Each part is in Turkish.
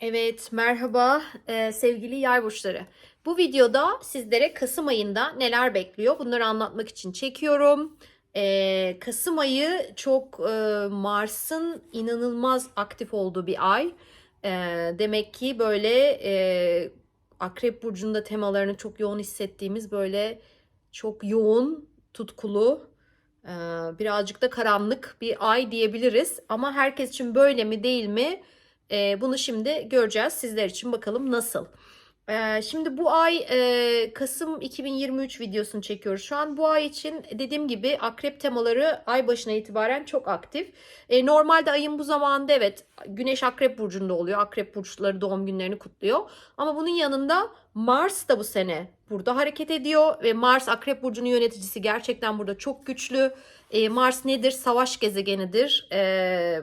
Evet, merhaba e, sevgili yay burçları. Bu videoda sizlere Kasım ayında neler bekliyor bunları anlatmak için çekiyorum. E, Kasım ayı çok e, Mars'ın inanılmaz aktif olduğu bir ay. E, demek ki böyle e, Akrep Burcu'nda temalarını çok yoğun hissettiğimiz böyle çok yoğun, tutkulu, e, birazcık da karanlık bir ay diyebiliriz. Ama herkes için böyle mi değil mi? E, bunu şimdi göreceğiz. Sizler için bakalım nasıl. E, şimdi bu ay e, Kasım 2023 videosunu çekiyoruz. Şu an bu ay için dediğim gibi akrep temaları ay başına itibaren çok aktif. E, normalde ayın bu zamanında evet Güneş akrep burcunda oluyor. Akrep burçları doğum günlerini kutluyor. Ama bunun yanında Mars da bu sene burada hareket ediyor ve Mars akrep burcunun yöneticisi gerçekten burada çok güçlü. E, Mars nedir? Savaş gezegenidir. Eee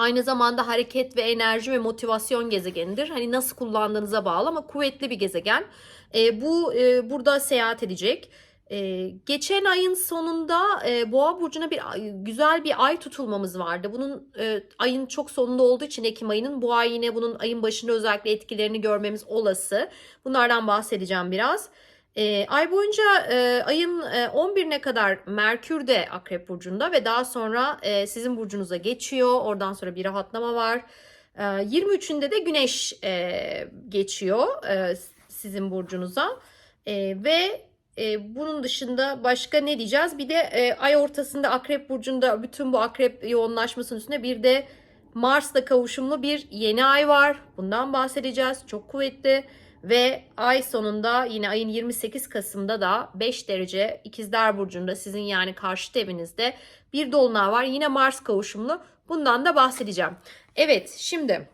Aynı zamanda hareket ve enerji ve motivasyon gezegenidir. Hani nasıl kullandığınıza bağlı ama kuvvetli bir gezegen. E, bu e, burada seyahat edecek. E, geçen ayın sonunda e, Boğa burcuna bir güzel bir ay tutulmamız vardı. Bunun e, ayın çok sonunda olduğu için Ekim ayının bu ay yine bunun ayın başında özellikle etkilerini görmemiz olası. Bunlardan bahsedeceğim biraz. E, ay boyunca e, ayın e, 11'ine kadar Merkür de Akrep Burcu'nda ve daha sonra e, sizin burcunuza geçiyor. Oradan sonra bir rahatlama var. E, 23'ünde de Güneş e, geçiyor e, sizin burcunuza. E, ve e, bunun dışında başka ne diyeceğiz? Bir de e, ay ortasında Akrep Burcu'nda bütün bu Akrep yoğunlaşmasının üstüne bir de Mars'la kavuşumlu bir yeni ay var. Bundan bahsedeceğiz. Çok kuvvetli. Ve ay sonunda yine ayın 28 Kasım'da da 5 derece İkizler Burcu'nda sizin yani karşıt evinizde bir dolunay var. Yine Mars kavuşumlu. Bundan da bahsedeceğim. Evet şimdi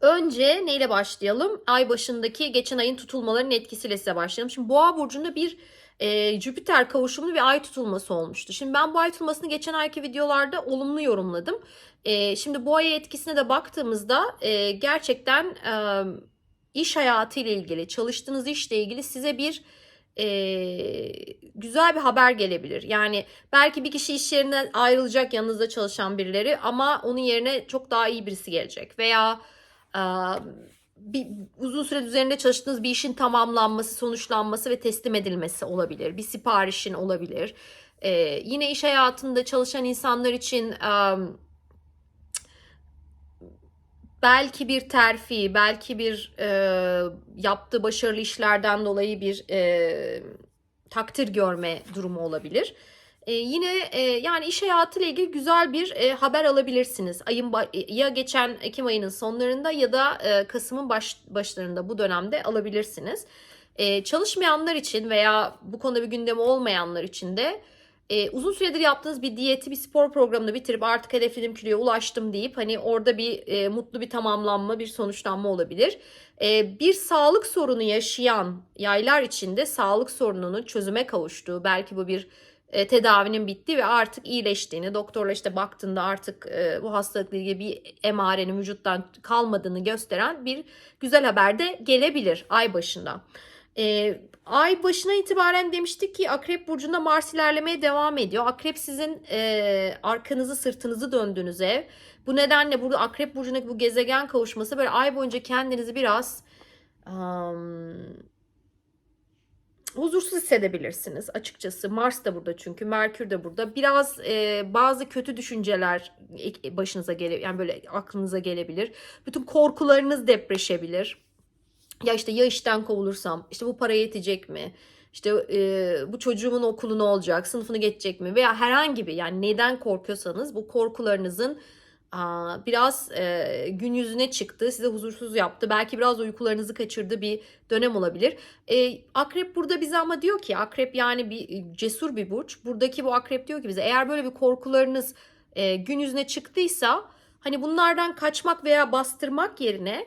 önce neyle başlayalım? Ay başındaki geçen ayın tutulmalarının etkisiyle size başlayalım. Şimdi Boğa Burcu'nda bir e, Jüpiter kavuşumlu bir ay tutulması olmuştu. Şimdi ben bu ay tutulmasını geçen ayki videolarda olumlu yorumladım. E, şimdi bu ay etkisine de baktığımızda e, gerçekten... E, iş hayatı ile ilgili, çalıştığınız işle ilgili size bir e, güzel bir haber gelebilir. Yani belki bir kişi iş yerinden ayrılacak yanınızda çalışan birileri ama onun yerine çok daha iyi birisi gelecek. Veya e, bir, uzun süre üzerinde çalıştığınız bir işin tamamlanması, sonuçlanması ve teslim edilmesi olabilir. Bir siparişin olabilir. E, yine iş hayatında çalışan insanlar için... E, belki bir terfi, belki bir e, yaptığı başarılı işlerden dolayı bir e, takdir görme durumu olabilir. E, yine e, yani iş hayatıyla ilgili güzel bir e, haber alabilirsiniz. Ayın ya geçen Ekim ayının sonlarında ya da e, Kasım'ın baş, başlarında bu dönemde alabilirsiniz. E, çalışmayanlar için veya bu konuda bir gündemi olmayanlar için de e, uzun süredir yaptığınız bir diyeti, bir spor programını bitirip artık hedeflediğim kiloya ulaştım deyip hani orada bir e, mutlu bir tamamlanma, bir sonuçlanma olabilir. E, bir sağlık sorunu yaşayan yaylar için de sağlık sorununun çözüme kavuştuğu, belki bu bir e, tedavinin bittiği ve artık iyileştiğini, doktorla işte baktığında artık e, bu hastalıkla ilgili bir emarenin vücuttan kalmadığını gösteren bir güzel haber de gelebilir ay başında. E, ay başına itibaren demiştik ki Akrep Burcu'nda Mars ilerlemeye devam ediyor. Akrep sizin e, arkanızı sırtınızı döndüğünüz ev. Bu nedenle burada Akrep Burcu'ndaki bu gezegen kavuşması böyle ay boyunca kendinizi biraz um, huzursuz hissedebilirsiniz açıkçası. Mars da burada çünkü Merkür de burada. Biraz e, bazı kötü düşünceler başınıza gele yani böyle aklınıza gelebilir. Bütün korkularınız depreşebilir ya işte ya işten kovulursam işte bu para yetecek mi? İşte e, bu çocuğumun okulu ne olacak? Sınıfını geçecek mi? Veya herhangi bir yani neden korkuyorsanız bu korkularınızın a, biraz e, gün yüzüne çıktı. Size huzursuz yaptı. Belki biraz uykularınızı kaçırdığı bir dönem olabilir. E, akrep burada bize ama diyor ki akrep yani bir cesur bir burç. Buradaki bu akrep diyor ki bize eğer böyle bir korkularınız e, gün yüzüne çıktıysa hani bunlardan kaçmak veya bastırmak yerine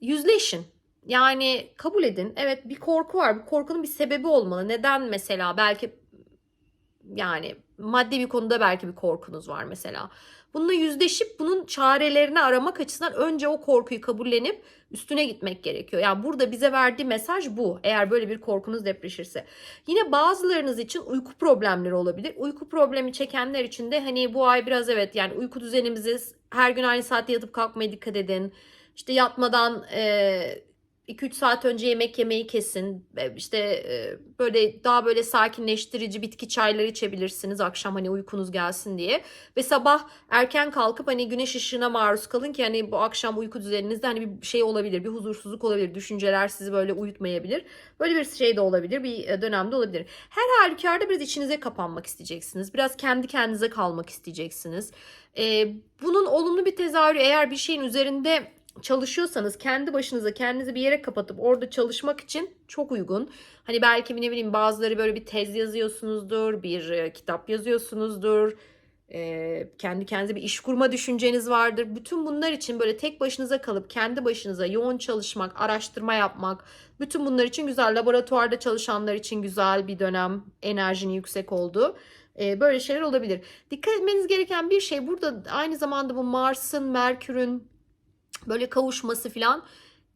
yüzleşin yani kabul edin. Evet bir korku var. Bu korkunun bir sebebi olmalı. Neden mesela belki yani maddi bir konuda belki bir korkunuz var mesela. Bununla yüzleşip bunun çarelerini aramak açısından önce o korkuyu kabullenip üstüne gitmek gerekiyor. Yani burada bize verdiği mesaj bu. Eğer böyle bir korkunuz depreşirse. Yine bazılarınız için uyku problemleri olabilir. Uyku problemi çekenler için de hani bu ay biraz evet yani uyku düzenimizi her gün aynı saatte yatıp kalkmaya dikkat edin. İşte yatmadan e, 2-3 saat önce yemek yemeyi kesin. E, İşte e, böyle daha böyle sakinleştirici bitki çayları içebilirsiniz akşam hani uykunuz gelsin diye. Ve sabah erken kalkıp hani güneş ışığına maruz kalın ki hani bu akşam uyku düzeninizde hani bir şey olabilir, bir huzursuzluk olabilir, düşünceler sizi böyle uyutmayabilir. Böyle bir şey de olabilir, bir e, dönemde olabilir. Her halükarda biraz içinize kapanmak isteyeceksiniz. Biraz kendi kendinize kalmak isteyeceksiniz. Bunun olumlu bir tezahürü eğer bir şeyin üzerinde çalışıyorsanız kendi başınıza kendinizi bir yere kapatıp orada çalışmak için çok uygun. Hani belki ne bileyim bazıları böyle bir tez yazıyorsunuzdur, bir e, kitap yazıyorsunuzdur. e, kendi kendinize bir iş kurma düşünceniz vardır. Bütün bunlar için böyle tek başınıza kalıp kendi başınıza yoğun çalışmak, araştırma yapmak, bütün bunlar için güzel. Laboratuvarda çalışanlar için güzel bir dönem, enerjinin yüksek olduğu. E, böyle şeyler olabilir. Dikkat etmeniz gereken bir şey burada aynı zamanda bu Mars'ın, Merkür'ün böyle kavuşması filan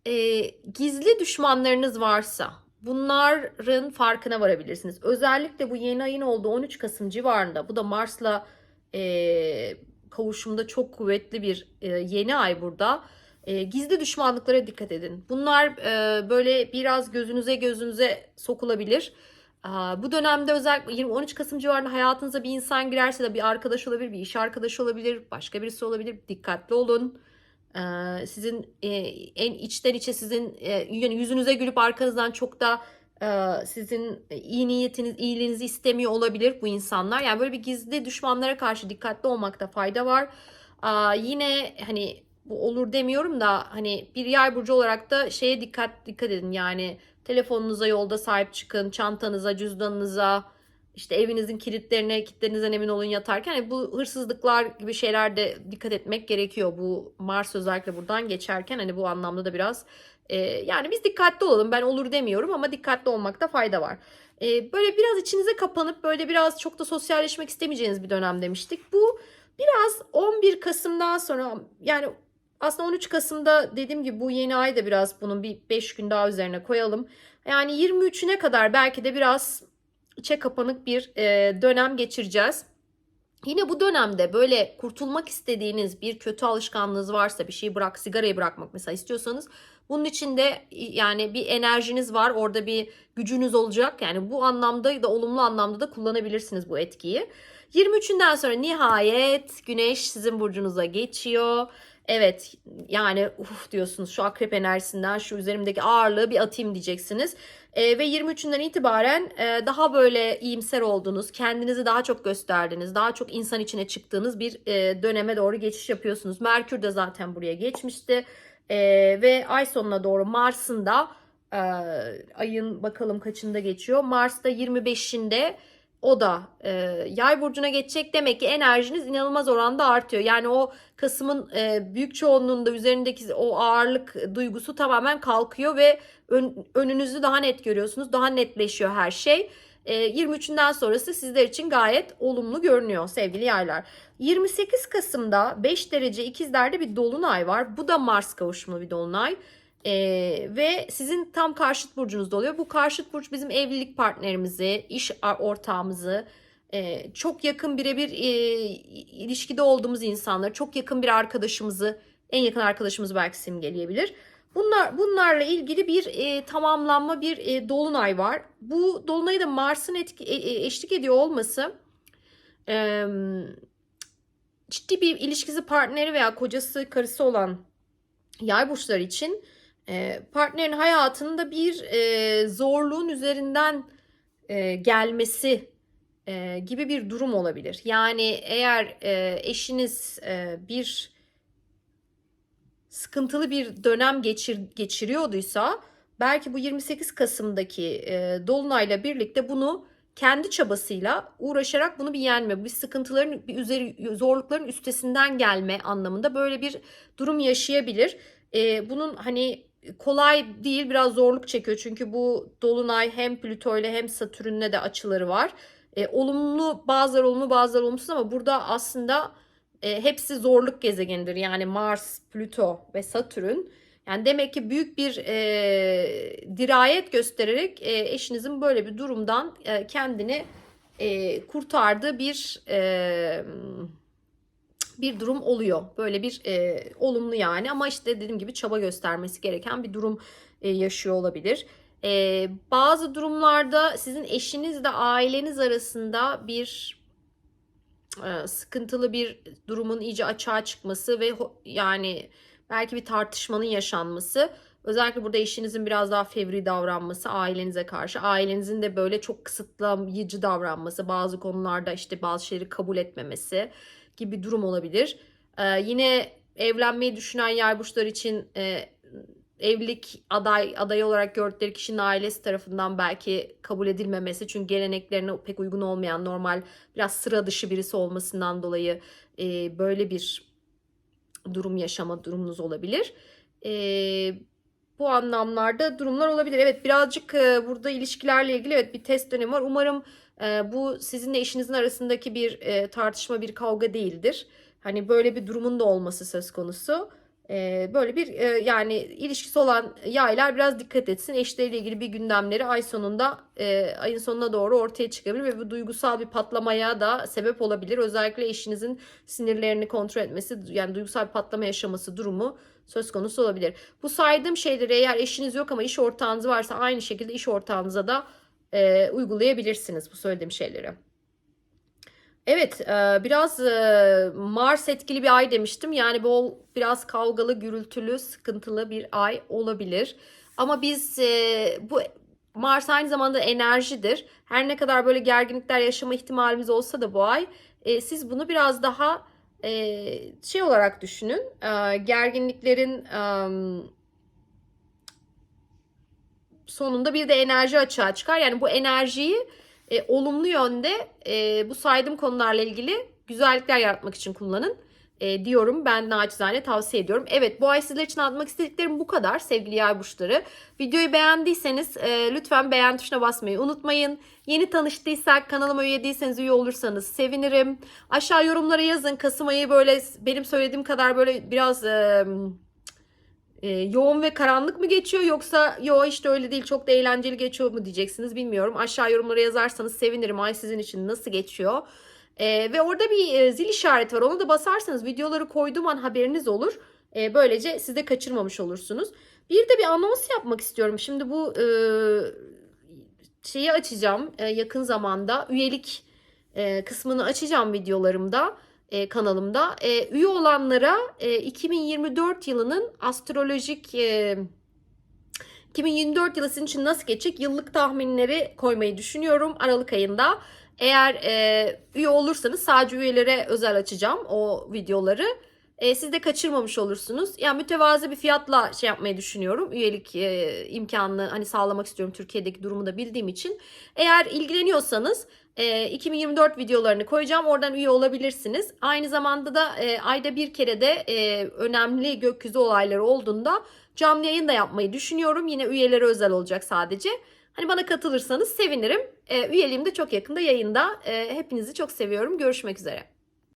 e, gizli düşmanlarınız varsa bunların farkına varabilirsiniz. Özellikle bu yeni ayın olduğu 13 Kasım civarında bu da Mars'la e, kavuşumda çok kuvvetli bir e, yeni ay burada. E, gizli düşmanlıklara dikkat edin. Bunlar e, böyle biraz gözünüze gözünüze sokulabilir. Aa, Bu dönemde özellikle 20-13 Kasım civarında hayatınıza bir insan girerse de bir arkadaş olabilir, bir iş arkadaşı olabilir, başka birisi olabilir. Dikkatli olun. Sizin en içten içe sizin yani yüzünüze gülüp arkanızdan çok da sizin iyi niyetiniz, iyiliğinizi istemiyor olabilir bu insanlar. Yani böyle bir gizli düşmanlara karşı dikkatli olmakta fayda var. Yine hani bu olur demiyorum da hani bir yay burcu olarak da şeye dikkat dikkat edin. Yani telefonunuza yolda sahip çıkın, çantanıza, cüzdanınıza, işte evinizin kilitlerine, kilitlerinizden emin olun yatarken. Hani bu hırsızlıklar gibi şeylerde dikkat etmek gerekiyor. Bu Mars özellikle buradan geçerken hani bu anlamda da biraz e, yani biz dikkatli olalım. Ben olur demiyorum ama dikkatli olmakta fayda var. E, böyle biraz içinize kapanıp böyle biraz çok da sosyalleşmek istemeyeceğiniz bir dönem demiştik. Bu biraz 11 Kasım'dan sonra yani aslında 13 Kasım'da dediğim gibi bu yeni ay da biraz bunun bir 5 gün daha üzerine koyalım. Yani 23'üne kadar belki de biraz içe kapanık bir e, dönem geçireceğiz. Yine bu dönemde böyle kurtulmak istediğiniz bir kötü alışkanlığınız varsa bir şeyi bırak sigarayı bırakmak mesela istiyorsanız bunun için de yani bir enerjiniz var orada bir gücünüz olacak yani bu anlamda da olumlu anlamda da kullanabilirsiniz bu etkiyi. 23'ünden sonra nihayet güneş sizin burcunuza geçiyor. Evet yani uf diyorsunuz şu akrep enerjisinden şu üzerimdeki ağırlığı bir atayım diyeceksiniz. E, ve 23'ünden itibaren e, daha böyle iyimser olduğunuz, kendinizi daha çok gösterdiğiniz, daha çok insan içine çıktığınız bir e, döneme doğru geçiş yapıyorsunuz. Merkür de zaten buraya geçmişti. E, ve ay sonuna doğru Mars'ın da e, ayın bakalım kaçında geçiyor. Mars'ta 25'inde o da e, yay burcuna geçecek. Demek ki enerjiniz inanılmaz oranda artıyor. Yani o Kasım'ın e, büyük çoğunluğunda üzerindeki o ağırlık duygusu tamamen kalkıyor ve ön, önünüzü daha net görüyorsunuz. Daha netleşiyor her şey. E, 23'ünden sonrası sizler için gayet olumlu görünüyor sevgili yaylar. 28 Kasım'da 5 derece ikizlerde bir dolunay var. Bu da Mars kavuşumlu bir dolunay. Ee, ve sizin tam karşıt burcunuzda oluyor. Bu karşıt burç bizim evlilik partnerimizi, iş ortağımızı, e, çok yakın birebir e, ilişkide olduğumuz insanları, çok yakın bir arkadaşımızı, en yakın arkadaşımızı belki simgeleyebilir. Bunlar bunlarla ilgili bir e, tamamlanma bir e, dolunay var. Bu dolunayı da Mars'ın etki, e, e, eşlik ediyor olması e, ciddi bir ilişkisi partneri veya kocası, karısı olan yay burçları için e, partnerin hayatında bir e, zorluğun üzerinden e, gelmesi e, gibi bir durum olabilir. Yani eğer eşiniz bir sıkıntılı bir dönem geçir, geçiriyorduysa belki bu 28 Kasım'daki dolunayla birlikte bunu kendi çabasıyla uğraşarak bunu bir yenme, bir sıkıntıların bir üzeri zorlukların üstesinden gelme anlamında böyle bir durum yaşayabilir. E, bunun hani kolay değil biraz zorluk çekiyor çünkü bu dolunay hem Plüto ile hem Satürn'le de açıları var. E, olumlu bazıları olumlu bazıları olumsuz ama burada aslında e, hepsi zorluk gezegenidir. Yani Mars, Plüto ve Satürn. Yani demek ki büyük bir e, dirayet göstererek e, eşinizin böyle bir durumdan e, kendini e, kurtardığı bir e, bir durum oluyor. Böyle bir e, olumlu yani ama işte dediğim gibi çaba göstermesi gereken bir durum e, yaşıyor olabilir. E, bazı durumlarda sizin eşinizle aileniz arasında bir e, sıkıntılı bir durumun iyice açığa çıkması ve yani belki bir tartışmanın yaşanması. Özellikle burada eşinizin biraz daha fevri davranması ailenize karşı. Ailenizin de böyle çok kısıtlayıcı davranması. Bazı konularda işte bazı şeyleri kabul etmemesi gibi bir durum olabilir. Ee, yine evlenmeyi düşünen yay burçları için e, evlilik aday adayı olarak gördükleri kişinin ailesi tarafından belki kabul edilmemesi. Çünkü geleneklerine pek uygun olmayan normal biraz sıra dışı birisi olmasından dolayı e, böyle bir durum yaşama durumunuz olabilir. E, bu anlamlarda durumlar olabilir. Evet birazcık e, burada ilişkilerle ilgili evet bir test dönemi var. Umarım e, bu sizinle eşinizin arasındaki bir e, tartışma, bir kavga değildir. Hani böyle bir durumun da olması söz konusu. E, böyle bir e, yani ilişkisi olan yaylar biraz dikkat etsin. Eşleriyle ilgili bir gündemleri ay sonunda e, ayın sonuna doğru ortaya çıkabilir ve bu duygusal bir patlamaya da sebep olabilir. Özellikle eşinizin sinirlerini kontrol etmesi yani duygusal bir patlama yaşaması durumu söz konusu olabilir. Bu saydığım şeyleri eğer eşiniz yok ama iş ortağınız varsa aynı şekilde iş ortağınıza da e, uygulayabilirsiniz bu söylediğim şeyleri. Evet, e, biraz e, Mars etkili bir ay demiştim. Yani bol biraz kavgalı, gürültülü, sıkıntılı bir ay olabilir. Ama biz e, bu Mars aynı zamanda enerjidir. Her ne kadar böyle gerginlikler yaşama ihtimalimiz olsa da bu ay siz bunu biraz daha şey olarak düşünün. Gerginliklerin sonunda bir de enerji açığa çıkar. Yani bu enerjiyi e, olumlu yönde e, bu saydığım konularla ilgili güzellikler yaratmak için kullanın e, diyorum. Ben naçizane tavsiye ediyorum. Evet bu ay sizler için anlatmak istediklerim bu kadar sevgili yay burçları. Videoyu beğendiyseniz e, lütfen beğen tuşuna basmayı unutmayın. Yeni tanıştıysak kanalıma üye değilseniz üye olursanız sevinirim. Aşağı yorumlara yazın. Kasım ayı böyle benim söylediğim kadar böyle biraz... E, e, yoğun ve karanlık mı geçiyor yoksa yo işte öyle değil çok da eğlenceli geçiyor mu diyeceksiniz bilmiyorum. Aşağı yorumlara yazarsanız sevinirim. Ay sizin için nasıl geçiyor? E, ve orada bir e, zil işareti var. Onu da basarsanız videoları koyduğum an haberiniz olur. E, böylece siz de kaçırmamış olursunuz. Bir de bir anons yapmak istiyorum. Şimdi bu e, şeyi açacağım e, yakın zamanda. Üyelik e, kısmını açacağım videolarımda e, kanalımda. E, üye olanlara e, 2024 yılının astrolojik e, 2024 yılı sizin için nasıl geçecek yıllık tahminleri koymayı düşünüyorum Aralık ayında. Eğer e, üye olursanız sadece üyelere özel açacağım o videoları. E, siz de kaçırmamış olursunuz. Yani mütevazı bir fiyatla şey yapmayı düşünüyorum. Üyelik e, imkanını hani sağlamak istiyorum Türkiye'deki durumu da bildiğim için. Eğer ilgileniyorsanız e, 2024 videolarını koyacağım. Oradan üye olabilirsiniz. Aynı zamanda da e, ayda bir kere de e, önemli gökyüzü olayları olduğunda canlı yayın da yapmayı düşünüyorum. Yine üyelere özel olacak sadece. Hani bana katılırsanız sevinirim. E, üyeliğim de çok yakında yayında. E, hepinizi çok seviyorum. Görüşmek üzere.